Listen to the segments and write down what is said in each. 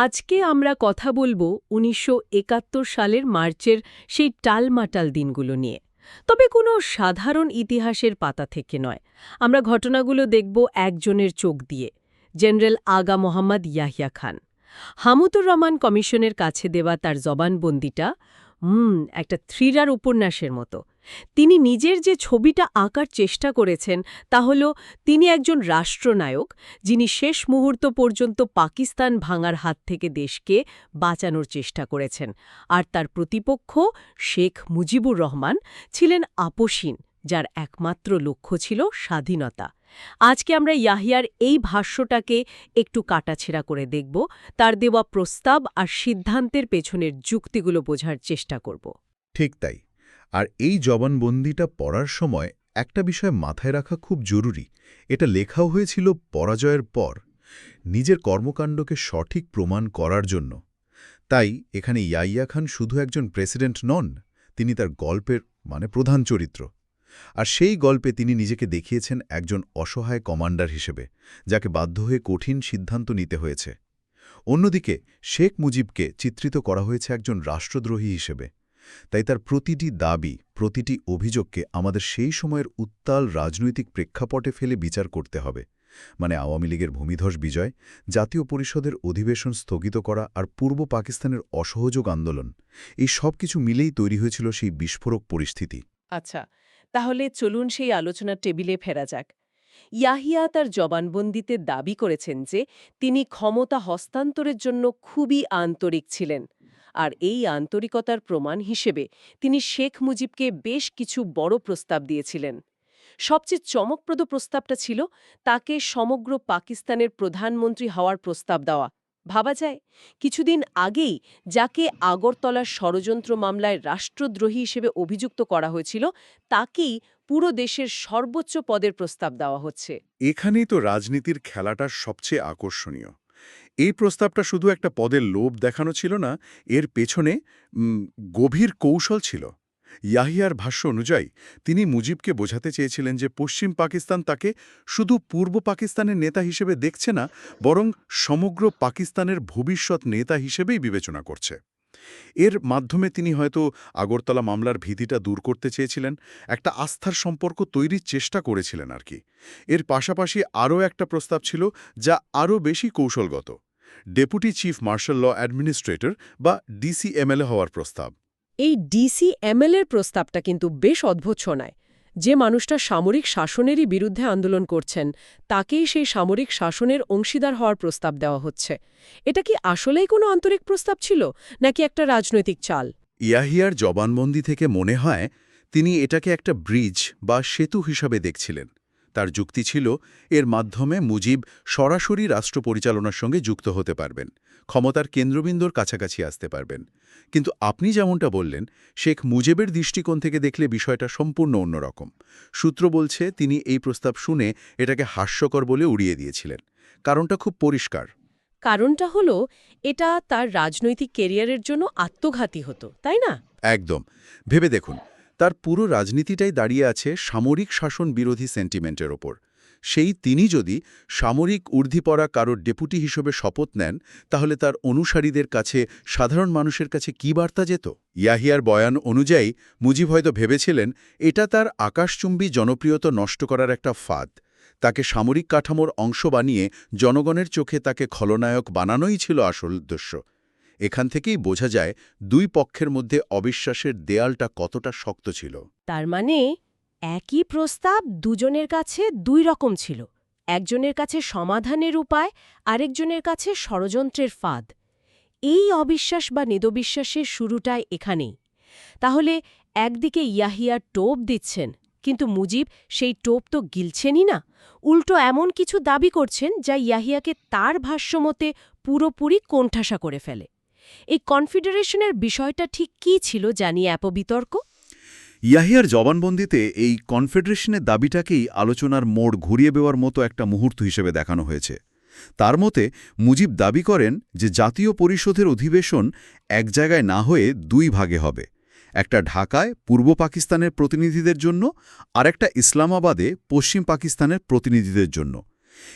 আজকে আমরা কথা বলব উনিশশো একাত্তর সালের মার্চের সেই টালমাটাল দিনগুলো নিয়ে। তবে কোনো সাধারণ ইতিহাসের পাতা থেকে নয়। আমরা ঘটনাগুলো দেখব একজনের চোখ দিয়ে, জেনারেল আগা মোহাম্মদ ইয়াহিয়া খান। হামুদুর রহমান কমিশনের কাছে দেওয়া তার জবানবন্দিটা, হুম, একটা থ্রিলার উপন্যাসের মতো। তিনি নিজের যে ছবিটা আঁকার চেষ্টা করেছেন তা হল, তিনি একজন রাষ্ট্রনায়ক, যিনি শেষ মুহূর্ত পর্যন্ত পাকিস্তান ভাঙার হাত থেকে দেশকে বাঁচানোর চেষ্টা করেছেন। আর তার প্রতিপক্ষ শেখ মুজিবুর রহমান ছিলেন আপসীন, যার একমাত্র লক্ষ্য ছিল স্বাধীনতা। আজকে আমরা ইয়াহিয়ার এই ভাষ্যটাকে একটু কাটাছেড়া করে দেখব, তার দেওয়া প্রস্তাব আর সিদ্ধান্তের পেছনের যুক্তিগুলো বোঝার চেষ্টা করব। ঠিক তাই। আর এই জবানবন্দিটা পড়ার সময় একটা বিষয় মাথায় রাখা খুব জরুরি। এটা লেখাও হয়েছিল পরাজয়ের পর, নিজের কর্মকাণ্ডকে সঠিক প্রমাণ করার জন্য। তাই এখানে ইয়াইয়া খান শুধু একজন প্রেসিডেন্ট নন, তিনি তার গল্পের মানে প্রধান চরিত্র। আর সেই গল্পে তিনি নিজেকে দেখিয়েছেন একজন অসহায় কমান্ডার হিসেবে, যাকে বাধ্য হয়ে কঠিন সিদ্ধান্ত নিতে হয়েছে। অন্যদিকে শেখ মুজিবকে চিত্রিত করা হয়েছে একজন রাষ্ট্রদ্রোহী হিসেবে। তাই তার প্রতিটি দাবি, প্রতিটি অভিযোগকে আমাদের সেই সময়ের উত্তাল রাজনৈতিক প্রেক্ষাপটে ফেলে বিচার করতে হবে। মানে আওয়ামী লীগের ভূমিধস বিজয়, জাতীয় পরিষদের অধিবেশন স্থগিত করা আর পূর্ব পাকিস্তানের অসহযোগ আন্দোলন, এই সব কিছু মিলেই তৈরি হয়েছিল সেই বিস্ফোরক পরিস্থিতি। আচ্ছা তাহলে চলুন সেই আলোচনার টেবিলে ফেরা যাক। ইয়াহিয়া তার জবানবন্দিতে দাবি করেছেন যে তিনি ক্ষমতা হস্তান্তরের জন্য খুবই আন্তরিক ছিলেন। আর এই আন্তরিকতার প্রমাণ হিসেবে তিনি শেখ মুজিবকে বেশ কিছু বড় প্রস্তাব দিয়েছিলেন। সবচেয়ে চমকপ্রদ প্রস্তাবটা ছিল তাকে সমগ্র পাকিস্তানের প্রধানমন্ত্রী হওয়ার প্রস্তাব দেওয়া। ভাবা যায়, কিছুদিন আগেই যাকে আগরতলার ষড়যন্ত্র মামলায় রাষ্ট্রদ্রোহী হিসেবে অভিযুক্ত করা হয়েছিল, তাকেই পুরো দেশের সর্বোচ্চ পদের প্রস্তাব দেওয়া হচ্ছে। এখানেই তো রাজনীতির খেলাটা সবচেয়ে আকর্ষণীয়। এই প্রস্তাবটা শুধু একটা পদের লোভ দেখানো ছিল না, এর পেছনে গভীর কৌশল ছিল। ইয়াহিয়ার ভাষ্য অনুযায়ী, তিনি মুজিবকে বোঝাতে চেয়েছিলেন যে পশ্চিম পাকিস্তান তাকে শুধু পূর্ব পাকিস্তানের নেতা হিসেবে দেখছে না, বরং সমগ্র পাকিস্তানের ভবিষ্যৎ নেতা হিসেবেই বিবেচনা করছে। এর মাধ্যমে তিনি হয়তো আগরতলা মামলার ভীতিটা দূর করতে চেয়েছিলেন, একটা আস্থার সম্পর্ক তৈরির চেষ্টা করেছিলেন আর কি। এর পাশাপাশি আরও একটা প্রস্তাব ছিল যা আরও বেশি কৌশলগত, deputy chief martial law administrator বা ডিসিএমএলএ হওয়ার প্রস্তাব। এই ডিসিএমএল এর প্রস্তাবটা কিন্তু বেশ অদ্ভুত শোনায়। যে মানুষটা সামরিক শাসনেরই বিরুদ্ধে আন্দোলন করছেন, তাকেই সেই সামরিক শাসনের অংশীদার হওয়ার প্রস্তাব দেওয়া হচ্ছে। এটা কি আসলেই কোনো আন্তরিক প্রস্তাব ছিল, নাকি একটা রাজনৈতিক চাল? ইয়াহিয়ার জবানবন্দি থেকে মনে হয় তিনি এটাকে একটা ব্রিজ বা সেতু হিসাবে দেখছিলেন। তার যুক্তি ছিল এর মাধ্যমে মুজিব সরাসরি রাষ্ট্র পরিচালনার সঙ্গে যুক্ত হতে পারবেন ক্ষমতার কেন্দ্রবিন্দুর কাছাকাছি আসতে পারবেন। কিন্তু আপনি যেমনটা বললেন শেখ মুজিবের দৃষ্টিকোণ থেকে দেখলে বিষয়টা সম্পূর্ণ অন্যরকম। সূত্র বলছে তিনি এই প্রস্তাব শুনে এটাকে হাস্যকর বলে উড়িয়ে দিয়েছিলেন। কারণটা খুব পরিষ্কার। কারণটা হলো এটা তার রাজনৈতিক কেরিয়ারের জন্য আত্মঘাতী হতো তাই না? একদম। ভেবে দেখুন তার পুরো রাজনীতিটাই দাঁড়িয়ে আছে সামরিক শাসন বিরোধী সেন্টিমেন্টের ওপর। সেই তিনি যদি সামরিক ঊর্ধ্বপরা কারোর ডেপুটি হিসেবে শপথ নেন, তাহলে তার অনুসারীদের কাছে, সাধারণ মানুষের কাছে কি বার্তা যেত? ইয়াহিয়ার বয়ান অনুযায়ী, মুজিব হয়তো ভেবেছিলেন, এটা তার আকাশচুম্বী জনপ্রিয়তা নষ্ট করার একটা ফাঁদ। তাকে সামরিক কাঠামোর অংশ বানিয়ে জনগণের চোখে তাকে খলনায়ক বানানোই ছিল আসল উদ্দেশ্য। এখান থেকেই বোঝা যায় দুই পক্ষের মধ্যে অবিশ্বাসের দেয়ালটা কতটা শক্ত ছিল। তার মানে একই প্রস্তাব দুজনের কাছে দুই রকম ছিল, একজনের কাছে সমাধানের উপায়, আরেকজনের কাছে ষড়যন্ত্রের ফাঁদ। এই অবিশ্বাস বা নেদবিশ্বাসের শুরুটাই এখানেই। তাহলে একদিকে ইয়াহিয়া টোপ দিচ্ছেন, কিন্তু মুজিব সেই টোপ তো গিলছেনই না। উল্টো এমন কিছু দাবি করছেন যা ইয়াহিয়াকে তার ভাষ্যমতে পুরোপুরি কোণঠাসা করে ফেলে। এই কনফেডারেশনের বিষয়টা ঠিক কী ছিল জানিয়ে এত বিতর্ক? ইয়াহিয়ার জবানবন্দিতে এই কনফেডারেশনের দাবিটাকেই আলোচনার মোড় ঘুরিয়ে দেওয়ার মতো একটা মুহূর্ত হিসেবে দেখানো হয়েছে। তার মতে, মুজিব দাবি করেন যে জাতীয় পরিষদের অধিবেশন এক জায়গায় না হয়ে দুই ভাগে হবে। একটা ঢাকায় পূর্ব পাকিস্তানের প্রতিনিধিদের জন্য আর একটা ইসলামাবাদে পশ্চিম পাকিস্তানের প্রতিনিধিদের জন্য।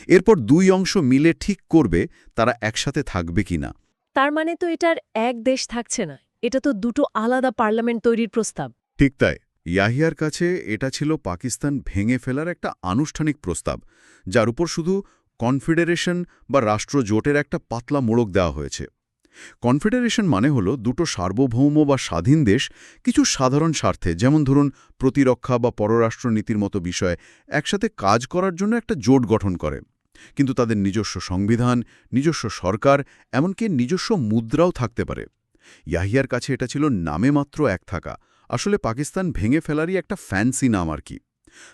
এরপর দুই অংশ মিলে ঠিক করবে তারা একসাথে থাকবে কিনা। তার মানে তো এটার এক দেশ থাকছে না। এটা তো দুটো আলাদা পার্লামেন্ট তৈরির প্রস্তাব। ঠিক তাই। ইয়াহিয়ার কাছে এটা ছিল পাকিস্তান ভেঙে ফেলার একটা আনুষ্ঠানিক প্রস্তাব, যার উপর শুধু কনফেডারেশন বা রাষ্ট্রজোটের একটা পাতলা মোড়ক দেওয়া হয়েছে। কনফেডারেশন মানে হলো দুটো সার্বভৌম বা স্বাধীন দেশ কিছু সাধারণ স্বার্থে, যেমন ধরুন প্রতিরক্ষা বা পররাষ্ট্রনীতির মতো বিষয়ে একসাথে কাজ করার জন্য একটা জোট গঠন করে। কিন্তু তাদের নিজস্ব সংবিধান, নিজস্ব সরকার, এমনকি নিজস্ব মুদ্রাও থাকতে পারে। ইয়াহিয়ার কাছে এটা ছিল নামে মাত্র এক থাকা। আসলে পাকিস্তান ভেঙে ফেলারই একটা ফ্যান্সি নাম আর কি।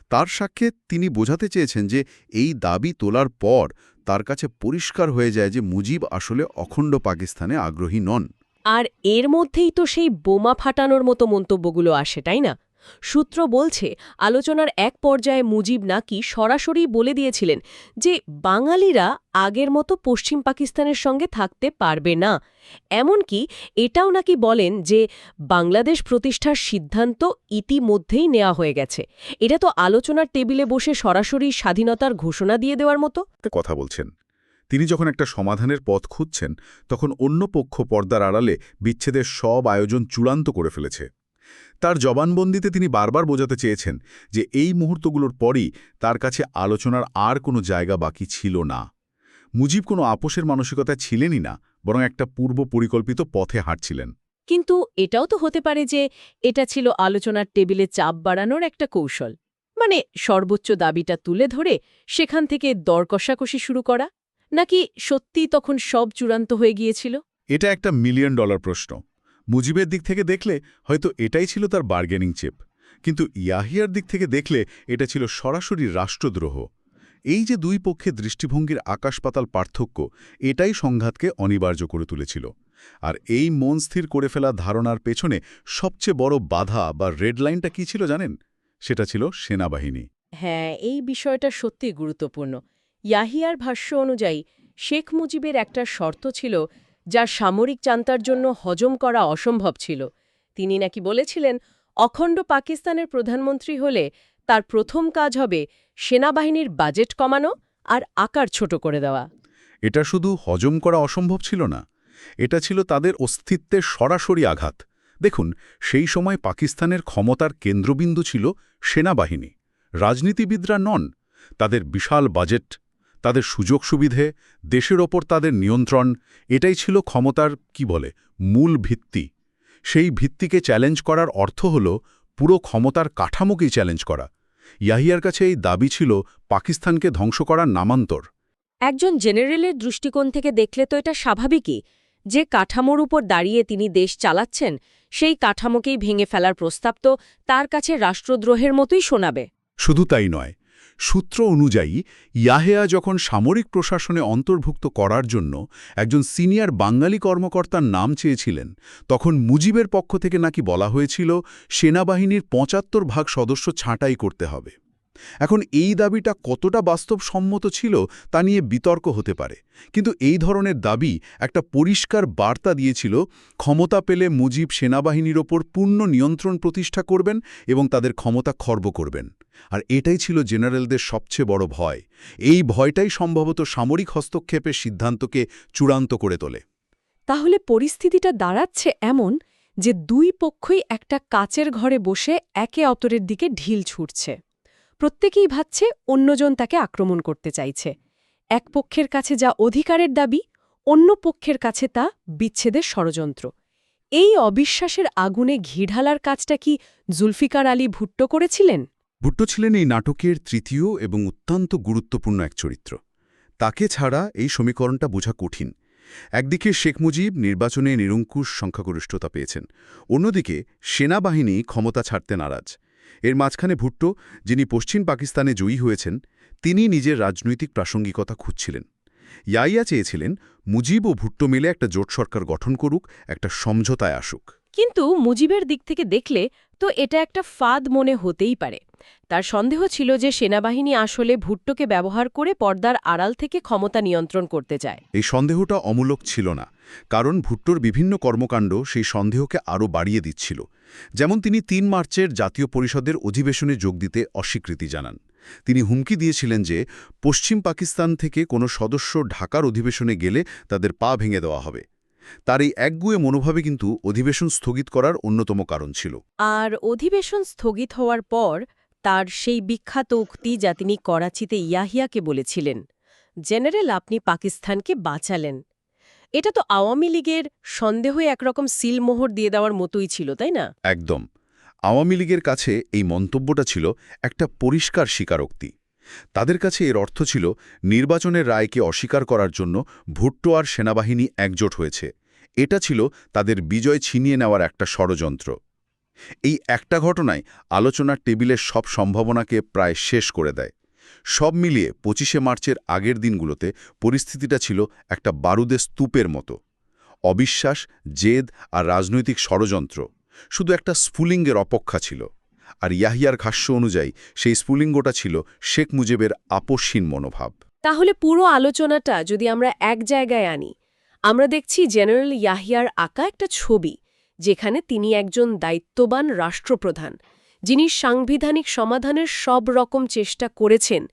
তার সাক্ষ্যে তিনি বোঝাতে চেয়েছেন যে এই দাবি তোলার পর তার কাছে পরিষ্কার হয়ে যায় যে মুজিব আসলে অখণ্ড পাকিস্তানে আগ্রহী নন। আর এর মধ্যেই তো সেই বোমা ফাটানোর মতো মন্তব্যগুলো আসে, তাই না? সূত্র বলছে, আলোচনার এক পর্যায়ে মুজিব নাকি সরাসরি বলে দিয়েছিলেন যে বাঙালিরা আগের মতো পশ্চিম পাকিস্তানের সঙ্গে থাকতে পারবে না। এমনকি এটাও নাকি বলেন যে বাংলাদেশ প্রতিষ্ঠার সিদ্ধান্ত ইতিমধ্যেই নেওয়া হয়ে গেছে। এটা তো আলোচনার টেবিলে বসে সরাসরি স্বাধীনতার ঘোষণা দিয়ে দেওয়ার মতো। কথা বলছেন। তিনি যখন একটা সমাধানের পথ খুঁজছেন, তখন অন্য পক্ষ পর্দার আড়ালে বিচ্ছেদের সব আয়োজন চূড়ান্ত করে ফেলেছে। তার জবানবন্দিতে তিনি বারবার বোঝাতে চেয়েছেন যে এই মুহূর্তগুলোর পরই তার কাছে আলোচনার আর কোনো জায়গা বাকি ছিল না। মুজিব কোনো আপোষের মানসিকতায় ছিলেনই না বরং একটা পূর্ব পরিকল্পিত পথে হাঁটছিলেন। কিন্তু এটাও তো হতে পারে যে এটা ছিল আলোচনার টেবিলে চাপ বাড়ানোর একটা কৌশল। মানে সর্বোচ্চ দাবিটা তুলে ধরে সেখান থেকে দর কষাকষি শুরু করা। নাকি সত্যিই তখন সব চূড়ান্ত হয়ে গিয়েছিল? এটা একটা মিলিয়ন ডলার প্রশ্ন। মুজিবের দিক থেকে দেখলে হয়তো এটাই ছিল তার বার্গেনিং চেপ কিন্তু ইয়াহিয়ার দিক থেকে দেখলে এটা ছিল সরাসরি রাষ্ট্রদ্রোহ। এই যে দুই পক্ষের দৃষ্টিভঙ্গির আকাশপাতাল পার্থক্য, এটাই সংঘাতকে অনিবার্য করে তুলেছিল। আর এই মন স্থির করে ফেলা ধারণার পেছনে সবচেয়ে বড় বাধা বা রেড লাইনটা কী ছিল জানেন? সেটা ছিল সেনাবাহিনী। হ্যাঁ এই বিষয়টা সত্যি গুরুত্বপূর্ণ। ইয়াহিয়ার ভাষ্য অনুযায়ী শেখ মুজিবের একটা শর্ত ছিল যা সামরিক চান্তার জন্য হজম করা অসম্ভব ছিল। তিনি নাকি বলেছিলেন, অখণ্ড পাকিস্তানের প্রধানমন্ত্রী হলে তার প্রথম কাজ হবে সেনাবাহিনীর বাজেট কমানো আর আকার ছোট করে দেওয়া। এটা শুধু হজম করা অসম্ভব ছিল না, এটা ছিল তাদের অস্তিত্বের সরাসরি আঘাত। দেখুন, সেই সময় পাকিস্তানের ক্ষমতার কেন্দ্রবিন্দু ছিল সেনাবাহিনী। রাজনীতিবিদরা নন, তাদের বিশাল বাজেট তাদের সুযোগ সুবিধে দেশের ওপর তাদের নিয়ন্ত্রণ এটাই ছিল ক্ষমতার কি বলে মূল ভিত্তি। সেই ভিত্তিকে চ্যালেঞ্জ করার অর্থ হল পুরো ক্ষমতার কাঠামোকেই চ্যালেঞ্জ করা। ইয়াহিয়ার কাছে এই দাবি ছিল পাকিস্তানকে ধ্বংস করার নামান্তর। একজন জেনারেলের দৃষ্টিকোণ থেকে দেখলে তো এটা স্বাভাবিকই। যে কাঠামোর উপর দাঁড়িয়ে তিনি দেশ চালাচ্ছেন সেই কাঠামোকেই ভেঙে ফেলার প্রস্তাব তো তার কাছে রাষ্ট্রদ্রোহের মতোই শোনাবে। শুধু তাই নয় সূত্র অনুযায়ী, ইয়াহেয়া যখন সামরিক প্রশাসনে অন্তর্ভুক্ত করার জন্য একজন সিনিয়র বাঙালি কর্মকর্তার নাম চেয়েছিলেন, তখন মুজিবের পক্ষ থেকে নাকি বলা হয়েছিল, সেনাবাহিনীর পঁচাত্তর ভাগ সদস্য ছাঁটাই করতে হবে। এখন এই দাবিটা কতটা বাস্তবসম্মত ছিল তা নিয়ে বিতর্ক হতে পারে, কিন্তু এই ধরনের দাবি একটা পরিষ্কার বার্তা দিয়েছিল, ক্ষমতা পেলে মুজিব সেনাবাহিনীর ওপর পূর্ণ নিয়ন্ত্রণ প্রতিষ্ঠা করবেন এবং তাদের ক্ষমতা খর্ব করবেন। আর এটাই ছিল জেনারেলদের সবচেয়ে বড় ভয়। এই ভয়টাই সম্ভবত সামরিক হস্তক্ষেপের সিদ্ধান্তকে চূড়ান্ত করে তোলে। তাহলে পরিস্থিতিটা দাঁড়াচ্ছে এমন যে দুই পক্ষই একটা কাচের ঘরে বসে একে অপরের দিকে ঢিল ছুটছে প্রত্যেকেই ভাবছে অন্যজন তাকে আক্রমণ করতে চাইছে। এক পক্ষের কাছে যা অধিকারের দাবি, অন্য পক্ষের কাছে তা বিচ্ছেদের ষড়যন্ত্র। এই অবিশ্বাসের আগুনে ঘি ঢালার কাজটা কি জুলফিকার আলী ভুট্টো করেছিলেন? ভুট্টো ছিলেন এই নাটকের তৃতীয় এবং অত্যন্ত গুরুত্বপূর্ণ এক চরিত্র। তাকে ছাড়া এই সমীকরণটা বোঝা কঠিন। একদিকে শেখ মুজিব নির্বাচনে নিরঙ্কুশ সংখ্যাগরিষ্ঠতা পেয়েছেন, অন্যদিকে সেনাবাহিনী ক্ষমতা ছাড়তে নারাজ। এর মাঝখানে ভুট্টো, যিনি পশ্চিম পাকিস্তানে জয়ী হয়েছেন, তিনি নিজের রাজনৈতিক প্রাসঙ্গিকতা খুঁজছিলেন। ইয়াইয়া চেয়েছিলেন, মুজিব ও ভুট্টো মিলে একটা জোট সরকার গঠন করুক, একটা সমঝোতায় আসুক। কিন্তু মুজিবের দিক থেকে দেখলে তো এটা একটা ফাদ মনে হতেই পারে। তার সন্দেহ ছিল যে সেনাবাহিনী আসলে ভুট্টোকে ব্যবহার করে পর্দার আড়াল থেকে ক্ষমতা নিয়ন্ত্রণ করতে চায়। এই সন্দেহটা অমূলক ছিল না কারণ ভুট্টোর বিভিন্ন কর্মকাণ্ড সেই সন্দেহকে আরও বাড়িয়ে দিচ্ছিল। যেমন তিনি তিন মার্চের জাতীয় পরিষদের অধিবেশনে যোগ দিতে অস্বীকৃতি জানান। তিনি হুমকি দিয়েছিলেন যে পশ্চিম পাকিস্তান থেকে কোনো সদস্য ঢাকার অধিবেশনে গেলে তাদের পা ভেঙে দেওয়া হবে। তার এই একগুয়ে মনোভাবে কিন্তু অধিবেশন স্থগিত করার অন্যতম কারণ ছিল। আর অধিবেশন স্থগিত হওয়ার পর তার সেই বিখ্যাত উক্তি যা তিনি করাচিতে ইয়াহিয়াকে বলেছিলেন, জেনারেল, আপনি পাকিস্তানকে বাঁচালেন। এটা তো আওয়ামী লীগের সন্দেহে একরকম সিলমোহর দিয়ে দেওয়ার মতোই ছিল, তাই না? একদম। আওয়ামী লীগের কাছে এই মন্তব্যটা ছিল একটা পরিষ্কার স্বীকারোক্তি। তাদের কাছে এর অর্থ ছিল, নির্বাচনের রায়কে অস্বীকার করার জন্য ভুট্টো আর সেনাবাহিনী একজোট হয়েছে। এটা ছিল তাদের বিজয় ছিনিয়ে নেওয়ার একটা ষড়যন্ত্র। এই একটা ঘটনায় আলোচনার টেবিলের সব সম্ভাবনাকে প্রায় শেষ করে দেয়। সব মিলিয়ে পঁচিশে মার্চের আগের দিনগুলোতে পরিস্থিতিটা ছিল একটা বারুদে স্তূপের মতো। অবিশ্বাস, জেদ আর রাজনৈতিক ষড়যন্ত্র শুধু একটা স্ফুলিঙ্গের অপেক্ষা ছিল। আর ইয়াহিয়ার ভাষ্য অনুযায়ী সেই স্ফুলিঙ্গটা ছিল শেখ মুজিবের আপসহীন মনোভাব। তাহলে পুরো আলোচনাটা যদি আমরা এক জায়গায় আনি, আমরা দেখছি জেনারেল ইয়াহিয়ার আঁকা একটা ছবি। যেখানে তিনি একজন দায়িত্ববান রাষ্ট্রপ্রধান, যিনি সাংবিধানিক সমাধানের সব রকম চেষ্টা করেছেন।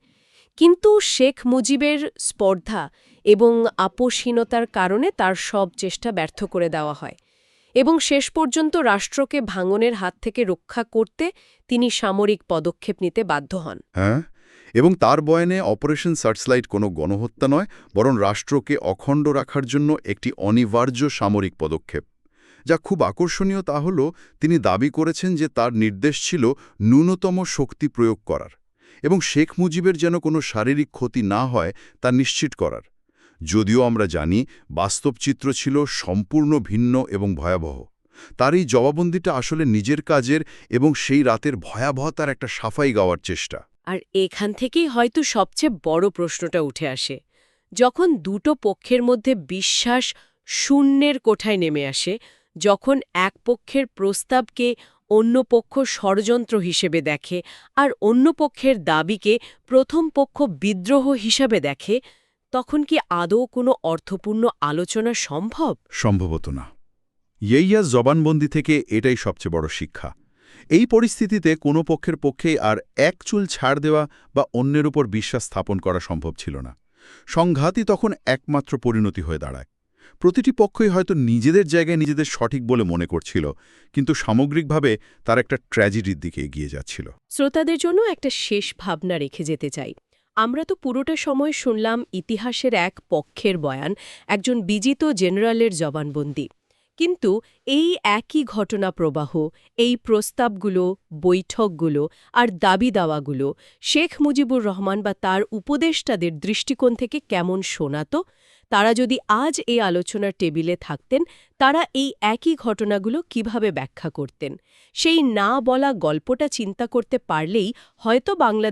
কিন্তু শেখ মুজিবের স্পর্ধা এবং আপোষহীনতার কারণে তার সব চেষ্টা ব্যর্থ করে দেওয়া হয় এবং শেষ পর্যন্ত রাষ্ট্রকে ভাঙনের হাত থেকে রক্ষা করতে তিনি সামরিক পদক্ষেপ নিতে বাধ্য হন। হ্যাঁ? এবং তার বয়নে অপারেশন সার্চলাইট কোনো গণহত্যা নয়, বরং রাষ্ট্রকে অখণ্ড রাখার জন্য একটি অনিবার্য সামরিক পদক্ষেপ। যা খুব আকর্ষণীয় তা হল, তিনি দাবি করেছেন যে তার নির্দেশ ছিল ন্যূনতম শক্তি প্রয়োগ করার এবং শেখ মুজিবের যেন কোনো শারীরিক ক্ষতি না হয় তা নিশ্চিত করার। যদিও আমরা জানি, বাস্তব চিত্র ছিল সম্পূর্ণ ভিন্ন এবং ভয়াবহ। তার এই জবাবন্দিটা আসলে নিজের কাজের এবং সেই রাতের ভয়াবহতার একটা সাফাই গাওয়ার চেষ্টা। আর এখান থেকেই হয়তো সবচেয়ে বড় প্রশ্নটা উঠে আসে। যখন দুটো পক্ষের মধ্যে বিশ্বাস শূন্যের কোঠায় নেমে আসে যখন এক পক্ষের প্রস্তাবকে অন্য পক্ষ ষড়যন্ত্র হিসেবে দেখে আর অন্য পক্ষের দাবিকে প্রথম পক্ষ বিদ্রোহ হিসাবে দেখে, তখন কি আদৌ কোনো অর্থপূর্ণ আলোচনা সম্ভব? সম্ভবত না। ইয়েইয়াস জবানবন্দি থেকে এটাই সবচেয়ে বড় শিক্ষা। এই পরিস্থিতিতে কোনো পক্ষের পক্ষেই আর এক চুল ছাড় দেওয়া বা অন্যের উপর বিশ্বাস স্থাপন করা সম্ভব ছিল না। সংঘাতই তখন একমাত্র পরিণতি হয়ে দাঁড়ায়। প্রতিটি পক্ষই হয়তো নিজেদের জায়গায় নিজেদের সঠিক বলে মনে করছিল, কিন্তু সামগ্রিকভাবে তার একটা ট্র্যাজেডির দিকে এগিয়ে যাচ্ছিল। শ্রোতাদের জন্য একটা শেষ ভাবনা রেখে যেতে চাই। আমরা তো পুরোটা সময় শুনলাম ইতিহাসের এক পক্ষের বয়ান, একজন বিজিত জেনারেলের জবানবন্দি। কিন্তু এই একই ঘটনা প্রবাহ, এই প্রস্তাবগুলো, বৈঠকগুলো আর দাবি দাওয়াগুলো শেখ মুজিবুর রহমান বা তার উপদেষ্টাদের দৃষ্টিকোণ থেকে কেমন শোনাত, তারা যদি আজ এই আলোচনার টেবিলে থাকতেন, তারা এই একই ঘটনাগুলো কীভাবে ব্যাখ্যা করতেন? সেই না বলা গল্পটা চিন্তা করতে পারলেই হয়তো বাংলাদেশ